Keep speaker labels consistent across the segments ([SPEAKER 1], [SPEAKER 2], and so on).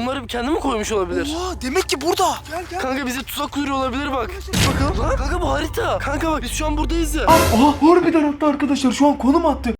[SPEAKER 1] bunları kendi mi koymuş olabilir?
[SPEAKER 2] Oha demek ki burada. Gel gel.
[SPEAKER 1] Kanka bize tuzak kuyruğu olabilir bak. Bakalım. Lan kanka bu harita. Kanka bak biz şu an buradayız ya.
[SPEAKER 2] Aha harbiden attı arkadaşlar şu an konum attı.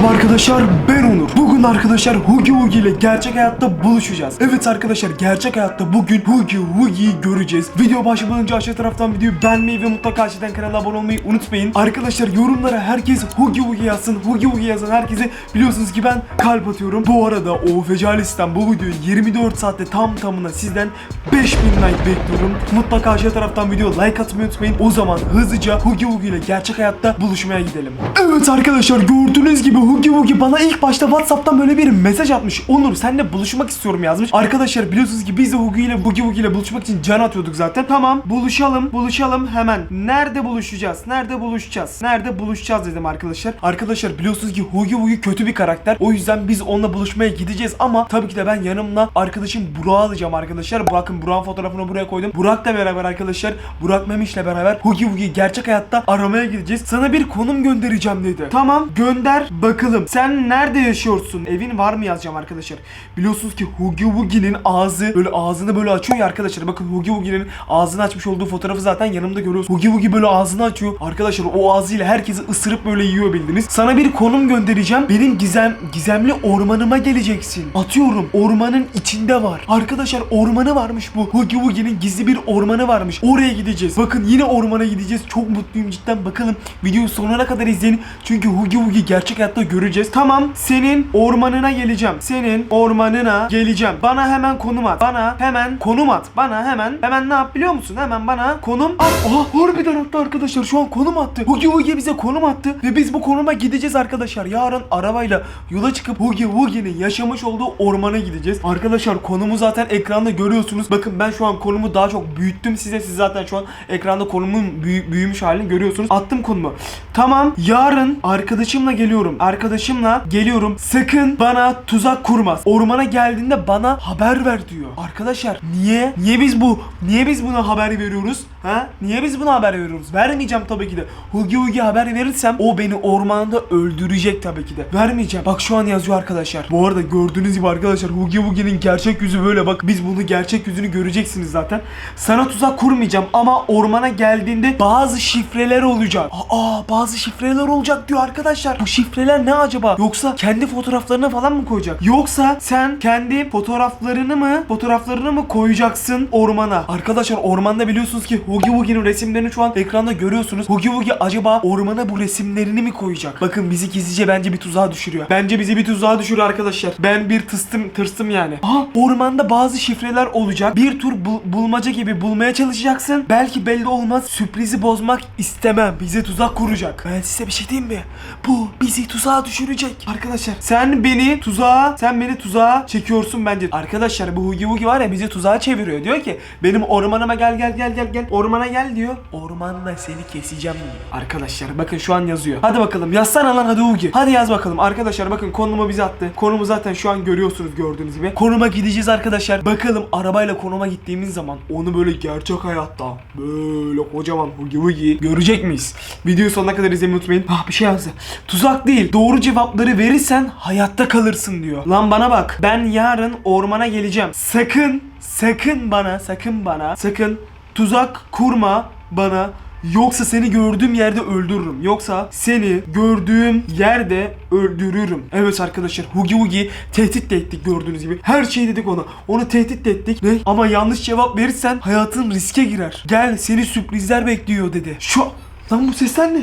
[SPEAKER 2] Merhaba arkadaşlar ben Onur. Bugün arkadaşlar Hugi Hugi ile gerçek hayatta buluşacağız. Evet arkadaşlar gerçek hayatta bugün Hugi Hugi'yi göreceğiz. Video başlamadan önce aşağı taraftan videoyu beğenmeyi ve mutlaka aşağıdan kanala abone olmayı unutmayın. Arkadaşlar yorumlara herkes Hugi Hugi yazsın. Hugi Hugi yazan herkese biliyorsunuz ki ben kalp atıyorum. Bu arada o Fecalistan bu videoyu 24 saatte tam tamına sizden 5000 like bekliyorum. Mutlaka aşağı taraftan video like atmayı unutmayın. O zaman hızlıca Hugi Hugi ile gerçek hayatta buluşmaya gidelim. Evet arkadaşlar gördüğünüz gibi Hugi Hugi bana ilk başta Whatsapp'tan böyle bir mesaj atmış. Onur seninle buluşmak istiyorum yazmış. Arkadaşlar biliyorsunuz ki biz de ile Hugi Hugi ile buluşmak için can atıyorduk zaten. Tamam buluşalım buluşalım hemen. Nerede buluşacağız? Nerede buluşacağız? Nerede buluşacağız dedim arkadaşlar. Arkadaşlar biliyorsunuz ki Hugi Hugi kötü bir karakter. O yüzden biz onunla buluşmaya gideceğiz ama tabii ki de ben yanımla arkadaşım Burak'ı alacağım arkadaşlar. Burak'ın Burak'ın fotoğrafını buraya koydum. Burak'la beraber arkadaşlar Burak Memiş'le beraber Hugi Hugi gerçek hayatta aramaya gideceğiz. Sana bir konum göndereceğim dedi. Tamam gönder bakalım. Sen nerede yaşıyorsun? Evin var mı yazacağım arkadaşlar. Biliyorsunuz ki Hugi Hugi'nin ağzı böyle ağzını böyle açıyor ya arkadaşlar. Bakın Hugi Hugi'nin ağzını açmış olduğu fotoğrafı zaten yanımda görüyorsunuz. Hugi Hugi böyle ağzını açıyor. Arkadaşlar o ağzıyla herkesi ısırıp böyle yiyor bildiniz. Sana bir konum göndereceğim. Benim gizem gizemli ormanıma geleceksin. Atıyorum. Ormanın içinde var. Arkadaşlar ormanı varmış bu. Hugi Hugi'nin gizli bir ormanı varmış. Oraya gideceğiz. Bakın yine ormana gideceğiz. Çok mutluyum cidden. Bakalım videoyu sonuna kadar izleyin. Çünkü Hugi Hugi gerçek hayatta göreceğiz. Tamam. Senin ormanına geleceğim. Senin ormanına geleceğim. Bana hemen konum at. Bana hemen konum at. Bana hemen hemen ne yap biliyor musun? Hemen bana konum at. Aha harbiden attı arkadaşlar. Şu an konum attı. Hugi Hugi bize konum attı. Ve biz bu konuma gideceğiz arkadaşlar. Yarın arabayla yola çıkıp Hugi Hugi'nin yaşamış olduğu ormana gideceğiz. Arkadaşlar konumu zaten ekranda görüyorsunuz. Bakın ben şu an konumu daha çok büyüttüm size. Siz zaten şu an ekranda konumun büyü- büyümüş halini görüyorsunuz. Attım konumu. Tamam. Yarın arkadaşımla geliyorum. Arkadaşımla geliyorum. Sakın bana tuzak kurmaz. Ormana geldiğinde bana haber ver diyor. Arkadaşlar niye? Niye biz bu? Niye biz buna haber veriyoruz? Ha? Niye biz buna haber veriyoruz? Vermeyeceğim tabii ki de. Hugi Hugi haber verirsem o beni ormanda öldürecek tabii ki de. Vermeyeceğim. Bak şu an yazıyor arkadaşlar. Bu arada gördüğünüz gibi arkadaşlar Hugi Hugi'nin gerçek yüzü böyle. Bak biz bunu gerçek yüzünü göreceksiniz zaten. Sana tuzak kurmayacağım ama ormana geldiğinde bazı şifreler olacak. Aa bazı şifreler olacak diyor arkadaşlar. Bu şifreler ne acaba? Yoksa kendi fotoğraflarını falan mı koyacak? Yoksa sen kendi fotoğraflarını mı fotoğraflarını mı koyacaksın ormana? Arkadaşlar ormanda biliyorsunuz ki Hugi Hugi'nin resimlerini şu an ekranda görüyorsunuz. Hugi Hugi acaba ormana bu resimlerini mi koyacak? Bakın bizi gizlice bence bir tuzağa düşürüyor. Bence bizi bir tuzağa düşürüyor arkadaşlar. Ben bir tırstım tırstım yani. Aha ormanda bazı şifreler olacak. Bir tur bul- bulmaca gibi bulmaya çalışacaksın. Belki belli olmaz. Sürprizi bozmak istemem. Bize tuzak kuracak. Ben size bir şey diyeyim mi? Bu bizi tuzağa düşürecek. Arkadaşlar sen beni tuzağa sen beni tuzağa çekiyorsun bence. Arkadaşlar bu Hugi Hugi var ya bizi tuzağa çeviriyor. Diyor ki benim ormanıma gel gel gel gel gel. Ormana gel diyor. Ormanda seni keseceğim diyor. Arkadaşlar bakın şu an yazıyor. Hadi bakalım yazsana lan hadi Hugi. Hadi yaz bakalım. Arkadaşlar bakın konumu bize attı. Konumu zaten şu an görüyorsunuz gördüğünüz gibi. Konuma gideceğiz arkadaşlar. Bakalım arabayla konuma gittiğimiz zaman onu böyle gerçek hayatta böyle kocaman Hugi Hugi görecek miyiz? Videoyu sonuna kadar izlemeyi unutmayın. Ah bir şey yazdı. Tuzak değil. Doğru cevapları verirsen hayatta kalırsın diyor. Lan bana bak. Ben yarın ormana geleceğim. Sakın sakın bana sakın bana sakın tuzak kurma bana Yoksa seni gördüğüm yerde öldürürüm. Yoksa seni gördüğüm yerde öldürürüm. Evet arkadaşlar Hugi Hugi tehdit de ettik gördüğünüz gibi. Her şeyi dedik ona. Onu tehdit de ettik. Ne? Ama yanlış cevap verirsen hayatın riske girer. Gel seni sürprizler bekliyor dedi. Şu Lan bu sesler ne?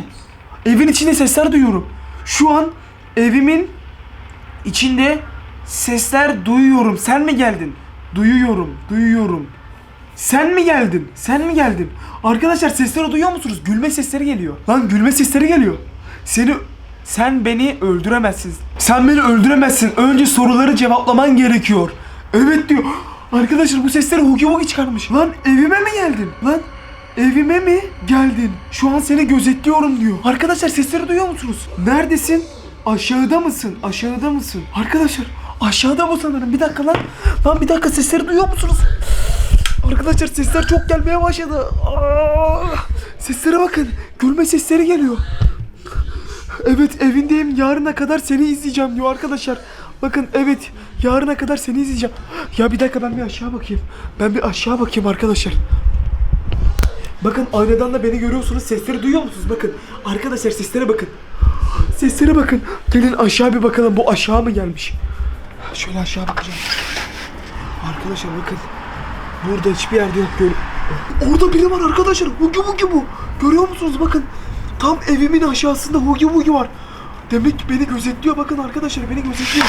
[SPEAKER 2] Evin içinde sesler duyuyorum. Şu an evimin içinde sesler duyuyorum. Sen mi geldin? Duyuyorum, duyuyorum. Sen mi geldin? Sen mi geldin? Arkadaşlar sesleri duyuyor musunuz? Gülme sesleri geliyor. Lan gülme sesleri geliyor. Seni sen beni öldüremezsin. Sen beni öldüremezsin. Önce soruları cevaplaman gerekiyor. Evet diyor. Arkadaşlar bu sesleri Hugi Hugi çıkarmış. Lan evime mi geldin? Lan evime mi geldin? Şu an seni gözetliyorum diyor. Arkadaşlar sesleri duyuyor musunuz? Neredesin? Aşağıda mısın? Aşağıda mısın? Arkadaşlar aşağıda bu sanırım. Bir dakika lan. Lan bir dakika sesleri duyuyor musunuz? Arkadaşlar sesler çok gelmeye başladı. Aa, seslere bakın. Gülme sesleri geliyor. Evet evindeyim. Yarına kadar seni izleyeceğim diyor arkadaşlar. Bakın evet yarına kadar seni izleyeceğim. Ya bir dakika ben bir aşağı bakayım. Ben bir aşağı bakayım arkadaşlar. Bakın aynadan da beni görüyorsunuz. Sesleri duyuyor musunuz? Bakın. Arkadaşlar seslere bakın. Seslere bakın. Gelin aşağı bir bakalım. Bu aşağı mı gelmiş? Şöyle aşağı bakacağım. Arkadaşlar bakın. Burada hiçbir yerde yok. Gör Orada biri var arkadaşlar. Hugi Hugi bu. Görüyor musunuz? Bakın. Tam evimin aşağısında Hugi Hugi var. Demek ki beni gözetliyor. Bakın arkadaşlar beni gözetliyor.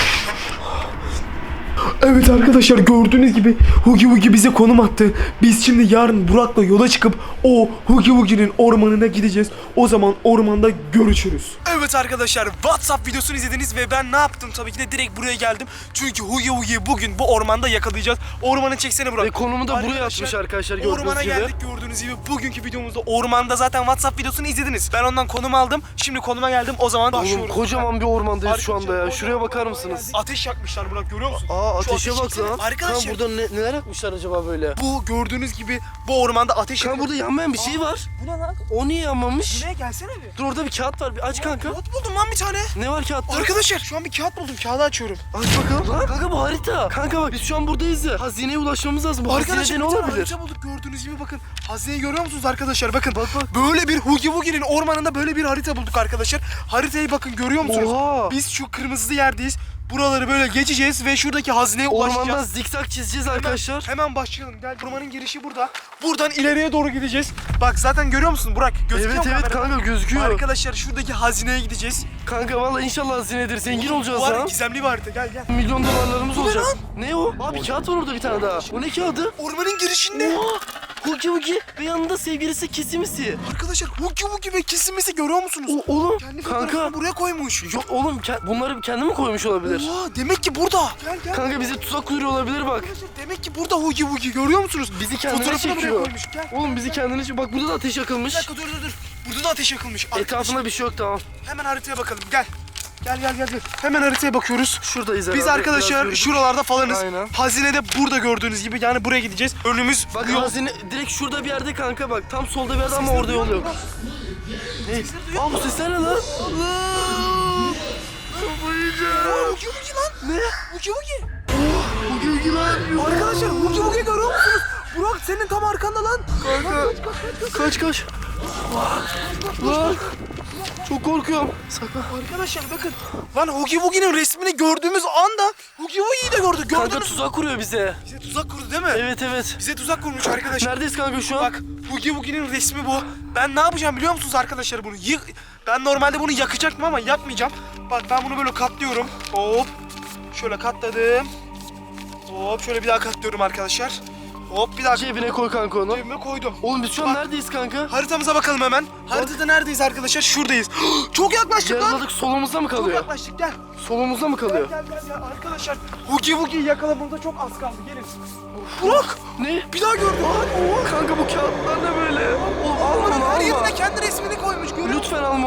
[SPEAKER 2] Evet arkadaşlar gördüğünüz gibi Hugi Hugi bize konum attı. Biz şimdi yarın Burak'la yola çıkıp o Hugi Hugi'nin ormanına gideceğiz. O zaman ormanda görüşürüz. Evet arkadaşlar WhatsApp videosunu izlediniz ve ben ne yaptım tabii ki de direkt buraya geldim. Çünkü Hugi Hugi'yi bugün bu ormanda yakalayacağız. Ormanı çeksene Burak.
[SPEAKER 1] Ve konumu da buraya atmış arkadaşlar gördüğünüz
[SPEAKER 2] Ormana
[SPEAKER 1] gibi.
[SPEAKER 2] geldik gördüğünüz gibi. Bugünkü videomuzda ormanda zaten WhatsApp videosunu izlediniz. Ben ondan konum aldım. Şimdi konuma geldim. O zaman
[SPEAKER 1] Oğlum
[SPEAKER 2] başlıyoruz.
[SPEAKER 1] kocaman bir ormandayız şu anda
[SPEAKER 2] Arkadaşlar,
[SPEAKER 1] ya. Şuraya bakar mısınız?
[SPEAKER 2] geldik. Ateş yakmışlar Burak görüyor musun?
[SPEAKER 1] Aa ateşe bak lan.
[SPEAKER 2] Arkadaşlar
[SPEAKER 1] Kan burada ne, neler yakmışlar acaba böyle?
[SPEAKER 2] bu gördüğünüz gibi bu ormanda ateş
[SPEAKER 1] Kan burada yanmayan bir şey var.
[SPEAKER 2] Bu ne lan?
[SPEAKER 1] O niye yanmamış?
[SPEAKER 2] Ne gelsene bir.
[SPEAKER 1] Dur orada bir kağıt var. Bir aç kanka.
[SPEAKER 2] Kağıt buldum lan bir tane.
[SPEAKER 1] Ne var kağıtta?
[SPEAKER 2] Arkadaşlar şu an bir kağıt buldum. Kağıdı açıyorum.
[SPEAKER 1] Aç bakalım. Lan kanka bu harita. Kanka bak biz şu an buradayız ya. Hazineye ulaşmamız lazım. Bu
[SPEAKER 2] Arkadaşlar
[SPEAKER 1] hazinede
[SPEAKER 2] bir
[SPEAKER 1] ne
[SPEAKER 2] tane
[SPEAKER 1] olabilir?
[SPEAKER 2] harita bulduk gördüğünüz gibi bakın. Hazineyi görüyor musunuz arkadaşlar? Bakın.
[SPEAKER 1] Bak bak.
[SPEAKER 2] Böyle bir Hugi Wugi'nin ormanında böyle bir harita bulduk arkadaşlar. Haritayı bakın görüyor musunuz?
[SPEAKER 1] Oha.
[SPEAKER 2] Biz şu kırmızı yerdeyiz. Buraları böyle geçeceğiz ve şuradaki hazineye ulaşacağız.
[SPEAKER 1] Ormanda zikzak çizeceğiz arkadaşlar.
[SPEAKER 2] Hemen başlayalım. Gel ormanın girişi burada. Buradan ileriye doğru gideceğiz. Bak zaten görüyor musun Burak? Gözüküyor
[SPEAKER 1] Evet
[SPEAKER 2] mu
[SPEAKER 1] evet
[SPEAKER 2] kamerada?
[SPEAKER 1] kanka gözüküyor.
[SPEAKER 2] Arkadaşlar şuradaki hazineye gideceğiz.
[SPEAKER 1] Kanka valla inşallah hazinedir. Zengin olacağız
[SPEAKER 2] Bu arada
[SPEAKER 1] lan.
[SPEAKER 2] gizemli bir harita. Gel gel.
[SPEAKER 1] Milyon dolarlarımız
[SPEAKER 2] ne
[SPEAKER 1] olacak.
[SPEAKER 2] lan?
[SPEAKER 1] Ne o? Abi kağıt var orada bir tane daha. O ne kağıdı?
[SPEAKER 2] Ormanın girişinde.
[SPEAKER 1] Oha! Hugi Hugi ve yanında sevgilisi Kisimisi.
[SPEAKER 2] Arkadaşlar Hugi Wugi ve kesimisi görüyor musunuz?
[SPEAKER 1] O, oğlum
[SPEAKER 2] Kendi
[SPEAKER 1] kanka.
[SPEAKER 2] fotoğrafını buraya koymuş.
[SPEAKER 1] Yok oğlum ke- bunları kendi mi koymuş olabilir?
[SPEAKER 2] Oha demek ki burada. Gel gel.
[SPEAKER 1] Kanka bizi tuzak kuruyor olabilir bak.
[SPEAKER 2] Arkadaşlar demek ki burada Hugi Wugi görüyor musunuz?
[SPEAKER 1] Bizi kendine
[SPEAKER 2] Fotoğrafını buraya
[SPEAKER 1] çekiyor.
[SPEAKER 2] koymuş. Gel.
[SPEAKER 1] Oğlum bizi kendine çekiyor. Bak burada da ateş yakılmış.
[SPEAKER 2] Bir dakika dur dur dur. Burada da ateş yakılmış. Arkadaşlar,
[SPEAKER 1] Etrafında bir şey yok tamam.
[SPEAKER 2] Hemen haritaya bakalım. Gel. Gel gel gel. gel. Hemen haritaya bakıyoruz.
[SPEAKER 1] Şuradayız
[SPEAKER 2] Biz
[SPEAKER 1] herhalde.
[SPEAKER 2] arkadaşlar
[SPEAKER 1] Biraz
[SPEAKER 2] şuralarda falanız.
[SPEAKER 1] Aynen.
[SPEAKER 2] Hazine de burada gördüğünüz gibi. Yani buraya gideceğiz. Önümüz
[SPEAKER 1] Bak
[SPEAKER 2] yol.
[SPEAKER 1] hazine direkt şurada bir yerde kanka bak. Tam solda bir yerde ama orada yol yok. Ne? Aa bu sesler ne lan?
[SPEAKER 2] Aa, Hugi Wugi lan.
[SPEAKER 1] Ne?
[SPEAKER 2] Hugi Wugi.
[SPEAKER 1] Hugi Hugi lan.
[SPEAKER 2] Arkadaşlar Hugi Wugi görüyor musunuz? Burak senin tam arkanda lan.
[SPEAKER 1] Kanka. Kaç kaç. Lan. Çok korkuyorum. Sakın.
[SPEAKER 2] Arkadaşlar bakın. Lan Hugi Wugi'nin resmini gördüğümüz anda Hugi Wugi'yi de gördük.
[SPEAKER 1] Kanka
[SPEAKER 2] Gördünüz mü?
[SPEAKER 1] tuzak kuruyor bize.
[SPEAKER 2] Bize tuzak kurdu değil mi?
[SPEAKER 1] Evet evet.
[SPEAKER 2] Bize tuzak kurmuş arkadaşlar.
[SPEAKER 1] Neredeyiz kanka şu an?
[SPEAKER 2] Bak Hugi Wugi'nin resmi bu. Ben ne yapacağım biliyor musunuz arkadaşlar bunu? Yık... Ben normalde bunu yakacaktım ama yakmayacağım. Bak ben bunu böyle katlıyorum. Hop. Şöyle katladım. Hop şöyle bir daha katlıyorum arkadaşlar. Hop bir daha
[SPEAKER 1] Cebine koy kanka onu.
[SPEAKER 2] cebime koydum.
[SPEAKER 1] Oğlum biz şu an
[SPEAKER 2] Bak.
[SPEAKER 1] neredeyiz kanka?
[SPEAKER 2] Haritamıza bakalım hemen. Haritada neredeyiz arkadaşlar? Şuradayız. Çok yaklaştık lan.
[SPEAKER 1] Yaraladık solumuzda mı
[SPEAKER 2] Çok
[SPEAKER 1] kalıyor?
[SPEAKER 2] yaklaştık gel.
[SPEAKER 1] Solumuzda mı
[SPEAKER 2] Gel
[SPEAKER 1] kalıyor?
[SPEAKER 2] gel gel, gel. arkadaşlar. Hugi Wugi'yi yakalamamıza çok az kaldı. Gelin. Burak.
[SPEAKER 1] Ne?
[SPEAKER 2] Bir daha gördüm.
[SPEAKER 1] Kanka bu kağıtlar ne böyle? Oğlum alma
[SPEAKER 2] Ormanın
[SPEAKER 1] onu
[SPEAKER 2] her
[SPEAKER 1] alma.
[SPEAKER 2] yerine kendi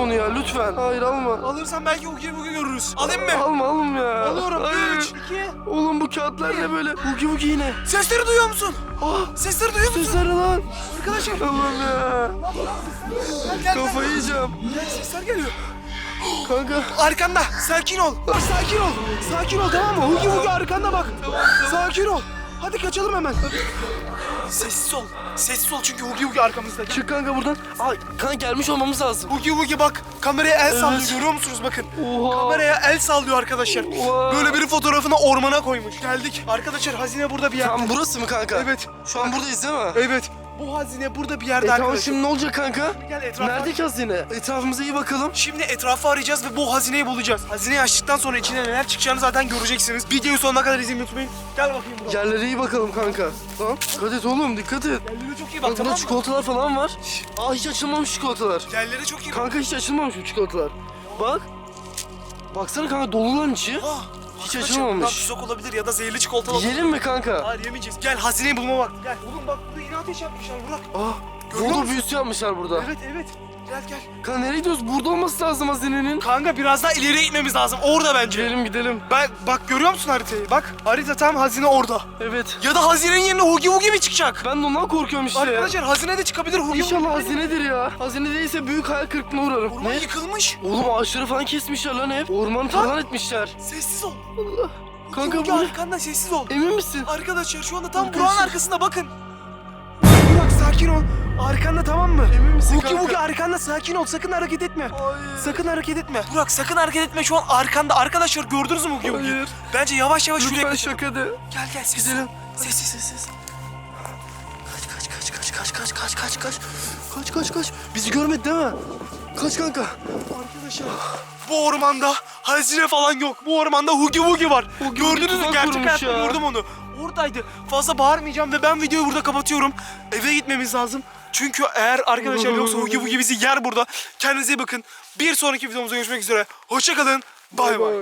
[SPEAKER 1] onu ya lütfen. Hayır alma.
[SPEAKER 2] Alırsan belki Hugi Wugi görürüz. Alayım mı?
[SPEAKER 1] Alma alma ya.
[SPEAKER 2] Alıyorum.
[SPEAKER 1] Hayır.
[SPEAKER 2] 3, 2.
[SPEAKER 1] Oğlum bu kağıtlar ne böyle? Hugi Hugi yine.
[SPEAKER 2] Sesleri duyuyor musun?
[SPEAKER 1] Ah
[SPEAKER 2] Sesleri duyuyor musun?
[SPEAKER 1] sesler lan.
[SPEAKER 2] Arkadaşlar.
[SPEAKER 1] Allah'ım ya. Kafayı yiyeceğim.
[SPEAKER 2] Gel, Sesler geliyor.
[SPEAKER 1] Kanka.
[SPEAKER 2] Arkanda. Sakin ol. Sakin ol. Sakin ol tamam mı? Hugi Wugi arkanda bak. Sakin ol. Hadi kaçalım hemen. Sessiz ol. Sessiz ol çünkü Hugi Wugi arkamızda.
[SPEAKER 1] Çık kanka buradan. Aa kanka gelmiş olmamız lazım.
[SPEAKER 2] Hugi Wugi bak kameraya el
[SPEAKER 1] Evet.
[SPEAKER 2] sallıyor görüyor musunuz bakın.
[SPEAKER 1] Oha.
[SPEAKER 2] Kameraya el sallıyor arkadaşlar.
[SPEAKER 1] Oha.
[SPEAKER 2] Böyle bir fotoğrafını ormana koymuş. Geldik. Arkadaşlar hazine burada bir yerde.
[SPEAKER 1] Tam burası mı kanka?
[SPEAKER 2] Evet.
[SPEAKER 1] Şu an buradayız değil mi?
[SPEAKER 2] Evet. Bu hazine burada bir yerde
[SPEAKER 1] E tamam şimdi ne olacak kanka?
[SPEAKER 2] Gel etrafa.
[SPEAKER 1] Nerede ki hazine? Etrafımıza iyi bakalım.
[SPEAKER 2] Şimdi etrafı arayacağız ve bu hazineyi bulacağız. Hazineyi açtıktan sonra içine neler çıkacağını zaten göreceksiniz. Videoyu sonuna kadar izlemeyi unutmayın. Gel bakayım buraya.
[SPEAKER 1] Yerlere iyi bakalım kanka. Tamam. Dikkat et oğlum dikkat et.
[SPEAKER 2] Yerlere çok iyi bak
[SPEAKER 1] Bak
[SPEAKER 2] tamam
[SPEAKER 1] burada
[SPEAKER 2] mı?
[SPEAKER 1] çikolatalar falan var. Aa hiç açılmamış çikolatalar.
[SPEAKER 2] Yerlere çok iyi bak.
[SPEAKER 1] Kanka hiç açılmamış bu çikolatalar. Bak. Baksana kanka dolu lan içi.
[SPEAKER 2] Ah,
[SPEAKER 1] Hiç
[SPEAKER 2] arkadaşlar,
[SPEAKER 1] açılmamış.
[SPEAKER 2] bunlar tuzak olabilir ya da zehirli çikolata olabilir.
[SPEAKER 1] Yiyelim mi kanka?
[SPEAKER 2] Hayır yemeyeceğiz. Gel hazineyi bulma bak. Gel. Oğlum bak burada yine ateş yapmışlar Burak.
[SPEAKER 1] Aa.
[SPEAKER 2] Görüyor
[SPEAKER 1] Voodoo
[SPEAKER 2] musun?
[SPEAKER 1] büyüsü yapmışlar burada.
[SPEAKER 2] Evet evet. Gel gel.
[SPEAKER 1] Kanka nereye gidiyoruz? Burada olması lazım hazinenin.
[SPEAKER 2] Kanka biraz daha ileriye gitmemiz lazım. Orada bence.
[SPEAKER 1] Gidelim gidelim.
[SPEAKER 2] Ben bak görüyor musun haritayı? Bak harita tam hazine orada.
[SPEAKER 1] Evet.
[SPEAKER 2] Ya da hazinenin yerine Hugi Hugi mi çıkacak?
[SPEAKER 1] Ben de ondan korkuyorum işte.
[SPEAKER 2] Arkadaşlar hazine de çıkabilir Hugi Hugi.
[SPEAKER 1] İnşallah hazinedir ya. Hazine değilse büyük hayal kırıklığına uğrarım.
[SPEAKER 2] Orman
[SPEAKER 1] Ne?
[SPEAKER 2] yıkılmış.
[SPEAKER 1] Oğlum ağaçları falan kesmişler lan hep. Ormanı falan etmişler.
[SPEAKER 2] Sessiz ol.
[SPEAKER 1] Kanka
[SPEAKER 2] Hugi
[SPEAKER 1] bu ne?
[SPEAKER 2] arkanda sessiz ol.
[SPEAKER 1] Emin misin?
[SPEAKER 2] Arkadaşlar şu anda tam
[SPEAKER 1] Arkadaşlar.
[SPEAKER 2] Burak'ın arkasında bakın. Burak sakin ol. Arkanda tamam mı?
[SPEAKER 1] Emin misin
[SPEAKER 2] Hugi
[SPEAKER 1] kanka?
[SPEAKER 2] Hugi arkanda sakin ol sakın hareket etme.
[SPEAKER 1] Hayır.
[SPEAKER 2] Sakın hareket etme. Burak sakın hareket etme şu an arkanda. Arkadaşlar gördünüz mü Hugi Hugi?
[SPEAKER 1] Hayır.
[SPEAKER 2] Bence yavaş yavaş şuraya
[SPEAKER 1] Lütfen
[SPEAKER 2] kaçalım.
[SPEAKER 1] şaka de.
[SPEAKER 2] Gel gel sessiz.
[SPEAKER 1] Gidelim.
[SPEAKER 2] Sessiz sessiz. Kaç kaç kaç kaç kaç kaç kaç kaç kaç.
[SPEAKER 1] Kaç kaç kaç. Bizi görmedi değil mi? Kaç kanka.
[SPEAKER 2] Arkadaşlar bu ormanda hazine falan yok. Bu ormanda Hugi Hugi var.
[SPEAKER 1] Hugi
[SPEAKER 2] Gördünüz mü? Gerçek hayatta
[SPEAKER 1] ya.
[SPEAKER 2] gördüm onu. Oradaydı. Fazla bağırmayacağım ve ben videoyu burada kapatıyorum. Eve gitmemiz lazım. Çünkü eğer arkadaşlar yoksa Hugi Hugi bizi yer burada. Kendinize iyi bakın. Bir sonraki videomuzda görüşmek üzere. Hoşçakalın. Bay bay.